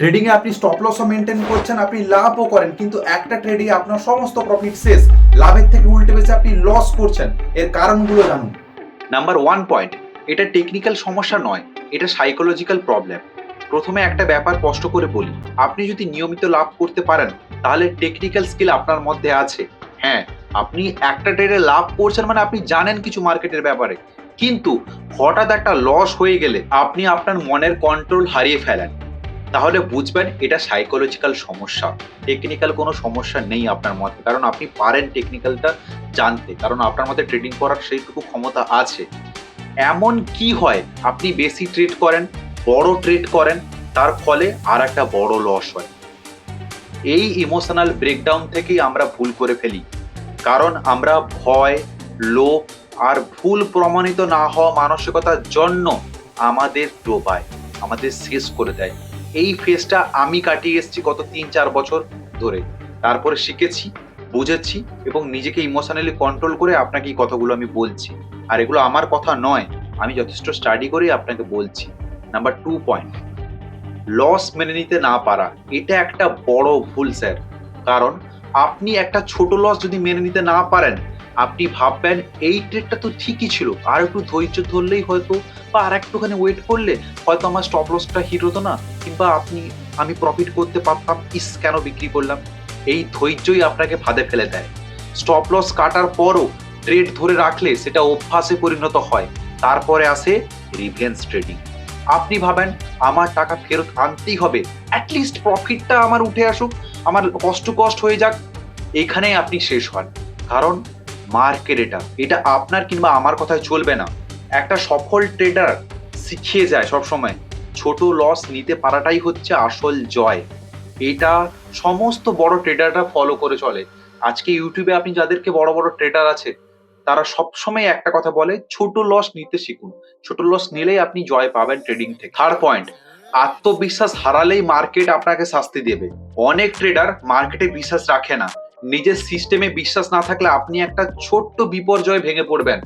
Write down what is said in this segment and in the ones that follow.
Trading এ আপনি stop লসও maintain করছেন, আপনি লাভও করেন, কিন্তু একটা ট্রেডিং আপনার সমস্ত প্রফিট শেষ। লাভের থেকে উল্টে বেশি আপনি লস করছেন। এর কারণগুলো জানুন। নাম্বার ওয়ান পয়েন্ট এটা টেকনিক্যাল সমস্যা নয়, এটা সাইকোলজিক্যাল প্রবলেম প্রথমে একটা ব্যাপার স্পষ্ট করে বলি, আপনি যদি নিয়মিত লাভ করতে পারেন, তাহলে টেকনিক্যাল স্কিল আপনার মধ্যে আছে। হ্যাঁ আপনি একটা ট্রেডে লাভ করছেন মানে আপনি জানেন কিছু মার্কেটের ব্যাপারে। কিন্তু হঠাৎ একটা লস হয়ে গেলে আপনি আপনার মনের কন্ট্রোল হারিয়ে ফেলেন। তাহলে বুঝবেন এটা সাইকোলজিক্যাল সমস্যা। টেকনিক্যাল কোনো সমস্যা নেই আপনার মধ্যে, কারণ আপনি পারেন টেকনিক্যালটা জানতে, কারণ আপনার মধ্যে ট্রেডিং করার সেইটুকু ক্ষমতা আছে। এমন কি হয়, আপনি বেশি ট্রেড করেন, বড় ট্রেড করেন, তার ফলে আর একটা বড় লস হয়। এই ইমোশনাল ব্রেকডাউন থেকেই আমরা ভুল করে ফেলি। কারণ আমরা ভয়, লোভ আর ভুল প্রমাণিত না হওয়া মানসিকতার জন্য আমাদের ডোবায়, আমাদের শেষ করে দেয়। এই ফেজটা আমি কাটিয়ে এসেছি গত তিন চার বছর ধরে। তারপরে শিখেছি, বুঝেছি এবং নিজেকে ইমোশনালি কন্ট্রোল করে আপনাকে এই কথাগুলো আমি বলছি। আর এগুলো আমার কথা নয়, আমি যথেষ্ট স্টাডি করে আপনাকে বলছি। নাম্বার টু পয়েন্ট লস মেনে নিতে না পারা, এটা একটা বড় ভুল স্যার কারণ আপনি একটা ছোট লস যদি মেনে নিতে না পারেন আপনি ভাববেন এই ট্রেডটা তো ঠিকই ছিল। আর একটু ধৈর্য ধরলেই হয়তো বা আর একটুখানি ওয়েট করলে হয়তো আমার স্টপ লসটা হিট হতো না, কিংবা আপনি, আমি প্রফিট করতে পারতাম, ইস, কেন বিক্রি করলাম? এই ধৈর্যই আপনাকে ফাঁদে ফেলে দেয়। স্টপ লস কাটার পরও ট্রেড ধরে রাখলে সেটা অভ্যাসে পরিণত হয়। তারপরে আসে রিভেন্স ট্রেডিং আপনি ভাবেন, আমার টাকা ফেরত আনতেই হবে। অ্যাটলিস্ট প্রফিটটা আমার উঠে আসুক, আমার কষ্ট কষ্ট হয়ে যাক। এখানেই আপনি শেষ হন। কারণ মার্কেট এটা। এটা আপনার কিংবা আমার কথায় চলবে না। একটা সফল ট্রেডার শিখিয়ে যায় সব সময় ছোট লস নিতে পারাটাই হচ্ছে আসল জয়। এটা সমস্ত বড় ট্রেডাররা ফলো করে চলে। আজকে ইউটিউবে আপনি যাদেরকে বড় বড় ট্রেডার আছে, তারা সবসময় একটা কথা বলে, ছোট লস নিতে শিখুন। ছোট লস নিলেই আপনি জয় পাবেন ট্রেডিং থেকে। থার্ড পয়েন্ট আত্মবিশ্বাস হারালেই মার্কেট আপনাকে শাস্তি দেবে। অনেক ট্রেডার মার্কেটে বিশ্বাস রাখে না। নিজের সিস্টেমে বিশ্বাস না থাকলে আপনি একটা ছোট্ট বিপর্যয় ভেঙে পড়বেন।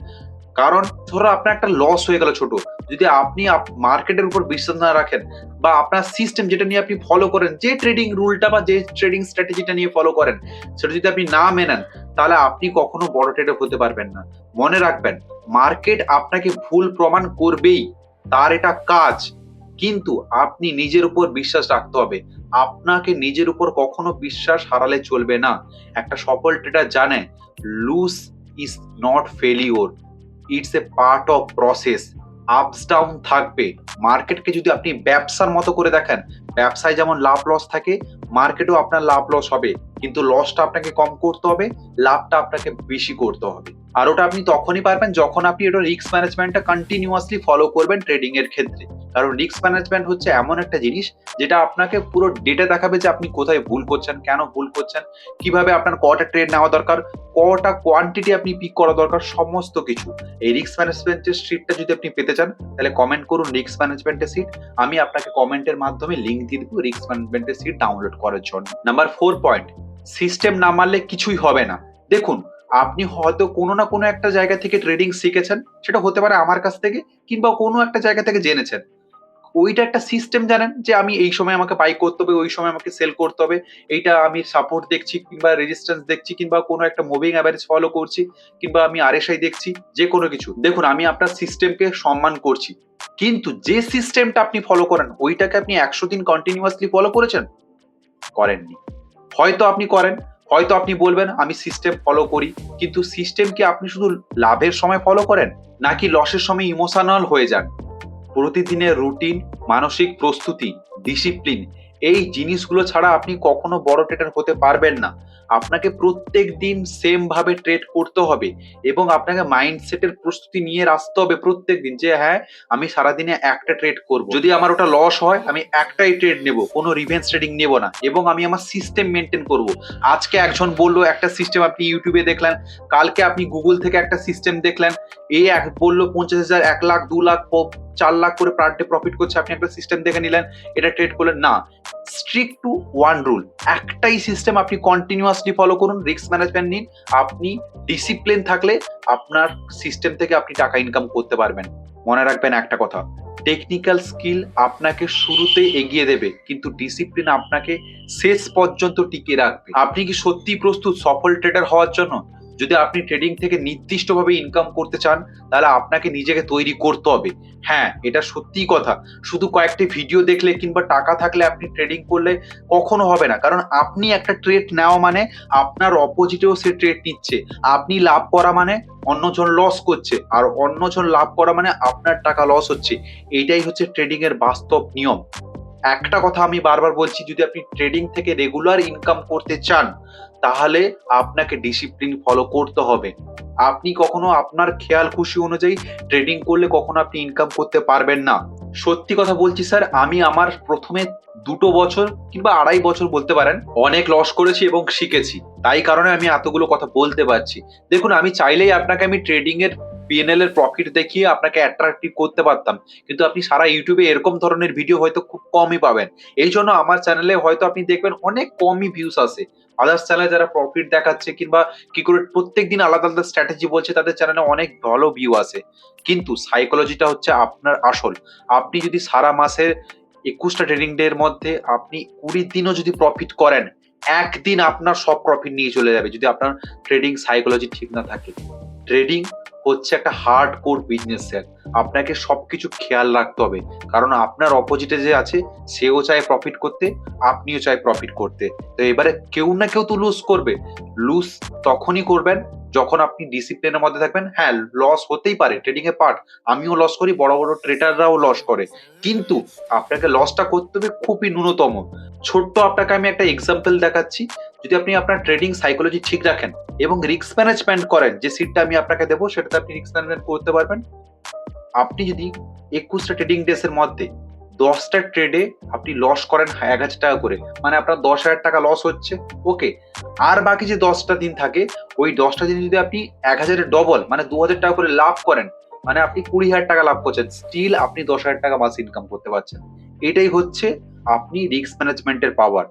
কারণ ধরো আপনার একটা লস হয়ে গেল ছোট। যদি আপনি মার্কেটের উপর বিশ্বাস না রাখেন বা আপনার সিস্টেম যেটা নিয়ে আপনি ফলো করেন, যে ট্রেডিং রুলটা বা যে ট্রেডিং স্ট্র্যাটেজিটা নিয়ে ফলো করেন, সেটা যদি আপনি না মেনেন, তাহলে আপনি কখনো বড় ট্রেডার হতে পারবেন না। মনে রাখবেন মার্কেট আপনাকে ভুল প্রমাণ করবেই, তার এটা কাজ। কিন্তু আপনি নিজের উপর বিশ্বাস রাখতে হবে। আপনাকে নিজের উপর কখনো বিশ্বাস হারালে চলবে না। একটা সফল ট্রেডার জানে lose is not failure it's a part of process ups down থাকবে। মার্কেটকে যদি আপনি ব্যবসার মতো করে দেখেন, ব্যবসায় যেমন লাভ লস থাকে, মার্কেটেও আপনার লাভ লস হবে। কিন্তু লসটা আপনাকে কম করতে হবে, লাভটা আপনাকে বেশি করতে হবে। আর ওটা আপনি তখনই পারবেন যখন আপনি এটা রিস্ক ম্যানেজমেন্টটা কন্টিনিউয়াসলি ফলো করবেন ট্রেডিং এর ক্ষেত্রে। কারণ রিস্ক ম্যানেজমেন্ট হচ্ছে এমন একটা জিনিস যেটা আপনাকে পুরো ডেটা দেখাবে যে আপনি কোথায় ভুল করছেন, কেন ভুল করছেন, কীভাবে আপনার কটা ট্রেড নেওয়া দরকার, কটা কোয়ান্টিটি আপনি পিক করা দরকার, সমস্ত কিছু। এই রিস্ক ম্যানেজমেন্টের সিটটা যদি আপনি পেতে চান, তাহলে কমেন্ট করুন রিস্ক ম্যানেজমেন্টের সিট আমি আপনাকে কমেন্টের মাধ্যমে লিঙ্ক দিয়ে দেবো রিস্ক ম্যানেজমেন্টের সিট ডাউনলোড করার জন্য। নাম্বার ফোর পয়েন্ট সিস্টেম না মানলে কিছুই হবে না। দেখুন আপনি হয়তো কোনো না কোনো একটা জায়গা থেকে ট্রেডিং শিখেছেন, সেটা হতে পারে আমার কাছ থেকে কিংবা কোনো একটা জায়গা থেকে জেনেছেন। ওইটা একটা সিস্টেম জানেন যে আমি এই সময় আমাকে বাই করতে হবে, ওই সময় আমাকে সেল করতে হবে, এইটা আমি সাপোর্ট দেখছি কিংবা রেজিস্ট্যান্স দেখছি কিংবা কোনো একটা মুভিং অ্যাভারেজ ফলো করছি কিংবা আমি আরএসআই দেখছি, যে কোনো কিছু। দেখুন, আমি আপনার সিস্টেমকে সম্মান করছি, কিন্তু যে সিস্টেমটা আপনি ফলো করেন, ওইটাকে আপনি একশো দিন কন্টিনিউয়াসলি ফলো করেছেন? করেননি। হয়তো আপনি করেন হয়তো আপনি বলবেন, আমি সিস্টেম ফলো করি। কিন্তু সিস্টেম কি আপনি শুধু লাভের সময় ফলো করেন, নাকি লসের সময় ইমোশনাল হয়ে যান? প্রতিদিনের রুটিন মানসিক প্রস্তুতি ডিসিপ্লিন এই জিনিসগুলো ছাড়া আপনি কখনো বড় ট্রেডার হতে পারবেন না। আপনাকে প্রত্যেক দিন সেম ভাবে ট্রেড করতে হবে এবং আপনাকে মাইন্ডসেটের প্রস্তুতি নিয়ে আসতে হবে প্রত্যেক দিন যে হ্যাঁ আমি সারাদিনে একটা ট্রেড করব। যদি আমার ওটা লস হয়, আমি একটাই ট্রেড নেব, কোনো রিভেন্স ট্রেডিং নেব না এবং আমি আমার সিস্টেম মেনটেন করব। আজকে একজন বলল, একটা সিস্টেম আপনি ইউটিউবে দেখলেন, কালকে আপনি গুগল থেকে একটা সিস্টেম দেখলেন। এই এক বলল, পঞ্চাশ হাজার, এক লাখ, দু লাখ চার লাখ করে পার ডে প্রফিট করছে, আপনি একটা সিস্টেম দেখে নিলেন, এটা ট্রেড করলেন, না। স্ট্রিক্ট টু ওয়ান রুল একটাই সিস্টেম আপনি কন্টিনিউয়াসলি ফলো করুন রিস্ক ম্যানেজমেন্ট নিন, আপনি ডিসিপ্লিন থাকলে আপনার সিস্টেম থেকে আপনি টাকা ইনকাম করতে পারবেন। মনে রাখবেন একটা কথা টেকনিক্যাল স্কিল আপনাকে শুরুতে এগিয়ে দেবে, কিন্তু ডিসিপ্লিন আপনাকে শেষ পর্যন্ত টিকিয়ে রাখবে। আপনি কি সত্যি প্রস্তুত সফল ট্রেডার হওয়ার জন্য? যদি আপনি ট্রেডিং থেকে নির্দিষ্টভাবে ইনকাম করতে চান, তাহলে আপনাকে নিজেকে তৈরি করতে হবে। হ্যাঁ এটা সত্যিই কথা। শুধু কয়েকটি ভিডিও দেখলে কিংবা টাকা থাকলে আপনি ট্রেডিং করলে কখনো হবে না। কারণ আপনি একটা ট্রেড নেওয়া মানে আপনার অপোজিটেও সে ট্রেড নিচ্ছে। আপনি লাভ করা মানে অন্যজন লস করছে। আর অন্যজন লাভ করা মানে আপনার টাকা লস হচ্ছে। এইটাই হচ্ছে ট্রেডিং এর বাস্তব নিয়ম। একটা কথা আমি বারবার বলছি, যদি আপনি ট্রেডিং থেকে রেগুলার ইনকাম করতে চান, তাহলে আপনাকে ডিসিপ্লিন ফলো করতে হবে। আপনি কখনো আপনার খেয়াল খুশি অনুযায়ী ট্রেডিং করলে কখনো আপনি ইনকাম করতে পারবেন না। সত্যি কথা বলছি স্যার আমি আমার প্রথমে দুটো বছর কিংবা আড়াই বছর বলতে পারেন, অনেক লস করেছি এবং শিখেছি। তাই কারণে আমি এতগুলো কথা বলতে পারছি। দেখুন, আমি চাইলেই আপনাকে আমি ট্রেডিং এর পিএনএল এর প্রফিট দেখিয়ে আপনাকে অ্যাট্রাক্টিভ করতে পারতাম। কিন্তু আপনি সারা ইউটিউবে এরকম ধরনের ভিডিও হয়তো খুব কমই পাবেন। এই জন্য আমার চ্যানেলে হয়তো আপনি দেখবেন অনেক কমই ভিউস আসে। আদার্স চ্যানেলে যারা প্রফিট দেখাচ্ছে কিংবা কি করে প্রত্যেক দিন আলাদা আলাদা স্ট্র্যাটেজি বলছে, তাদের চ্যানেলে অনেক ভালো ভিউ আসে। কিন্তু সাইকোলজিটা হচ্ছে আপনার আসল। আপনি যদি সারা মাসের একুশটা ট্রেডিং ডে এর মধ্যে আপনি কুড়ি দিনও যদি প্রফিট করেন, একদিন আপনার সব প্রফিট নিয়ে চলে যাবে, যদি আপনার ট্রেডিং সাইকোলজি ঠিক না থাকে। ট্রেডিং হচ্ছে একটা হার্ড কোর বিজনেস স্যার আপনাকে সবকিছু খেয়াল রাখতে হবে। কারণ আপনার অপোজিটে যে আছে, সেও চায় প্রফিট করতে, আপনিও চায় প্রফিট করতে। তো এবারে কেউ না কেউ তো লুজ করবে। লুজ তখনই করবেন যখন আপনি ডিসিপ্লিনের মধ্যে থাকবেন। হ্যাঁ লস হতেই পারে ট্রেডিং এ পার্ট আমিও লস করি, বড় বড় ট্রেডাররাও লস করে। কিন্তু আপনাকে লসটা করতে হবে খুবই ন্যূনতম। ছোট্ট আপনাকে আমি একটা এক্সাম্পল দেখাচ্ছি। যদি আপনি আপনার ট্রেডিং সাইকোলজি ঠিক রাখেন এবং রিস্ক ম্যানেজমেন্ট করেন, যে সিটটা আমি আপনাকে দেবো, সেটাতে আপনি রিস্ক ম্যানেজমেন্ট করতে পারবেন। আপনি যদি একুশটা ট্রেডিং ডেস এর মধ্যে দশটা ট্রেডে আপনি লস করেন এক হাজার টাকা করে মানে আপনার দশ হাজার টাকা লস হচ্ছে ওকে আর বাকি যে দশটা দিন থাকে, ওই দশটা দিন যদি আপনি এক হাজারের ডবল মানে দু হাজার টাকা করে লাভ করেন মানে আপনি কুড়ি হাজার টাকা লাভ করছেন স্টিল আপনি দশ হাজার টাকা মাস ইনকাম করতে পারছেন। এটাই হচ্ছে আপনি রিস্ক ম্যানেজমেন্টের পাওয়ার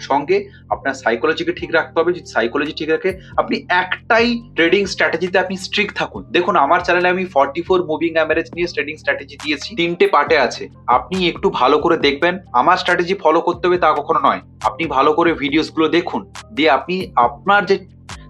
সঙ্গে আপনার সাইকোলজিকে ঠিক রাখতে হবে। যদি সাইকোলজি ঠিক রাখে, আপনি একটাই ট্রেডিং স্ট্র্যাটেজিতে আপনি স্ট্রিক থাকুন। দেখুন, আমার চ্যানেলে আমি ফর্টি ফোর মুভিং অ্যাভারেজ নিয়ে ট্রেডিং স্ট্র্যাটেজি দিয়েছি। তিনটে পার্টে আছে। আপনি একটু ভালো করে দেখবেন। আমার স্ট্র্যাটেজি ফলো করতে হবে তা কখনো নয়। আপনি ভালো করে ভিডিওসগুলো দেখুন। দিয়ে আপনি আপনার যে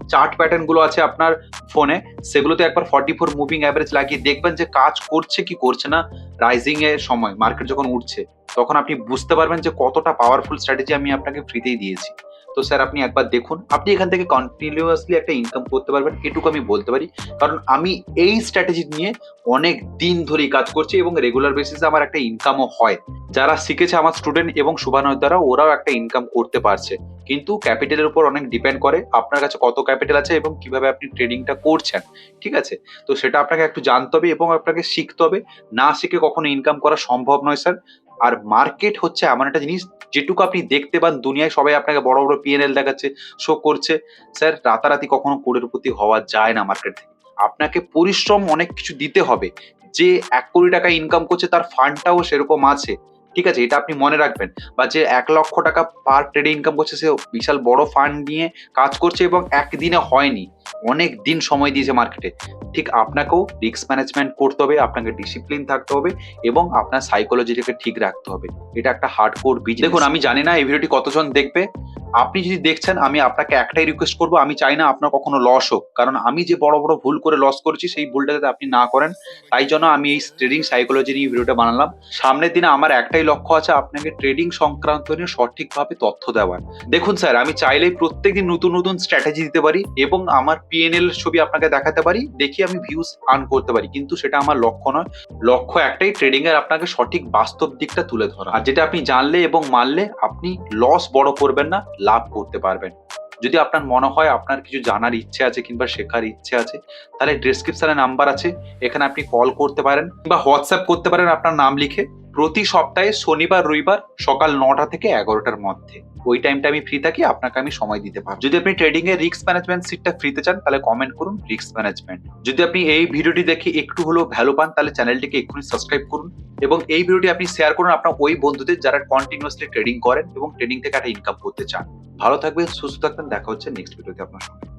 চার্ট প্যাটার্নগুলো আছে আপনার ফোনে সেগুলোতে একবার ফর্টি ফোর মুভিং অ্যাভারেজ লাগিয়ে দেখবেন যে কাজ করছে কি করছে না। রাইজিং এর সময় মার্কেট যখন উঠছে। তখন আপনি বুঝতে পারবেন যে কতটা পাওয়ারফুল স্ট্র্যাটেজি আমি আপনাকে ফ্রিতেই দিয়েছি। তো স্যার, আপনি একবার দেখুন, আপনি এখান থেকে কন্টিনিউয়াসলি একটা ইনকাম করতে পারবেন, এটুকু আমি বলতে পারি। কারণ আমি এই স্ট্র্যাটেজি নিয়ে অনেক দিন ধরেই কাজ করছি এবং রেগুলার বেসিসে আমার একটা ইনকামও হয়। যারা শিখেছে আমার স্টুডেন্ট এবং শুভানয় দ্বারা ওরাও একটা ইনকাম করতে পারছে। কিন্তু ক্যাপিটালের উপর অনেক ডিপেন্ড করে আপনার কাছে কত ক্যাপিটাল আছে এবং কীভাবে আপনি ট্রেডিংটা করছেন, ঠিক আছে? তো সেটা আপনাকে একটু জানতে হবে এবং আপনাকে শিখতে হবে। না শিখে কখনো ইনকাম করা সম্ভব নয়, স্যার। আর মার্কেট হচ্ছে এমন একটা জিনিস যেটুকু আপনি দেখতে পান দুনিয়ায় সবাই আপনাকে বড় বড় পিএনএল দেখাচ্ছে শো করছে। স্যার রাতারাতি কখনো কোটিপতি হওয়া যায় না মার্কেট থেকে। আপনাকে পরিশ্রম অনেক কিছু দিতে হবে। যে এক কোটি টাকা ইনকাম করছে, তার ফান্ডটাও সেরকম আছে। ঠিক আছে, এটা আপনি মনে রাখবেন। বা যে এক লক্ষ টাকা পার ট্রেডে ইনকাম করছে সে বিশাল বড় ফান্ড নিয়ে কাজ করছে এবং একদিনে হয়নি। অনেক দিন সময় দিয়েছে মার্কেটে ঠিক আপনাকেও রিস্ক ম্যানেজমেন্ট করতে হবে, আপনাকে ডিসিপ্লিন থাকতে হবে এবং আপনার সাইকোলজিটাকে ঠিক রাখতে হবে। এটা একটা হার্ড কোর বিজ দেখুন, আমি জানি না এই ভিডিওটি কতজন দেখবে। আপনি যদি দেখছেন, আমি আপনাকে একটাই রিকোয়েস্ট করব, আমি চাই না আপনার কখনো লস হোক। কারণ আমি যে বড় বড় ভুল করে লস করেছি, সেই ভুলটা যাতে আপনি না করেন, তাই জন্য আমি এই ট্রেডিং সাইকোলজি নিয়ে ভিডিওটা বানালাম। সামনের দিনে আমার একটাই লক্ষ্য আছে, আপনাকে ট্রেডিং সংক্রান্ত নিয়ে সঠিকভাবে তথ্য দেওয়ার। দেখুন স্যার আমি চাইলেই প্রত্যেকদিন নতুন নতুন স্ট্র্যাটেজি দিতে পারি এবং আমার পিএনএল ছবি আপনাকে দেখাতে পারি, দেখি আমি ভিউজ আর্ন করতে পারি। কিন্তু সেটা আমার লক্ষ্য নয়। লক্ষ্য একটাই ট্রেডিং এর আপনাকে সঠিক বাস্তব দিকটা তুলে ধরা। আর যেটা আপনি জানলে এবং মানলে, আপনি লস বড় করবেন না লাভ করতে পারবেন। যদি আপনার মনে হয় আপনার কিছু জানার ইচ্ছে আছে কিংবা শেখার ইচ্ছে আছে, তাহলে ডিসক্রিপশানে নাম্বার আছে, এখানে আপনি কল করতে পারেন কিংবা হোয়াটসঅ্যাপ করতে পারেন আপনার নাম লিখে। প্রতি সপ্তাহে শনিবার, রবিবার সকাল নটা থেকে এগারোটার মধ্যে। ওই টাইমটা আমি ফ্রি থাকি, আপনাকে আমি সময় দিতে পারব। যদি আপনি ট্রেডিং এর রিস্ক ম্যানেজমেন্ট সিটটা ফ্রিতে চান, তাহলে কমেন্ট করুন রিস্ক ম্যানেজমেন্ট যদি আপনি এই ভিডিওটি দেখে একটু হলেও ভ্যালু পান, তাহলে চ্যানেলটিকে এক্ষুনি সাবস্ক্রাইব করুন এবং এই ভিডিওটি আপনি শেয়ার করুন আপনার ওই বন্ধুদের যারা কন্টিনিউয়াসলি ট্রেডিং করেন এবং ট্রেডিং থেকে একটা ইনকাম করতে চান। ভালো থাকবেন, সুস্থ থাকবেন, দেখা হচ্ছে নেক্সট ভিডিওতে আপনার সঙ্গে।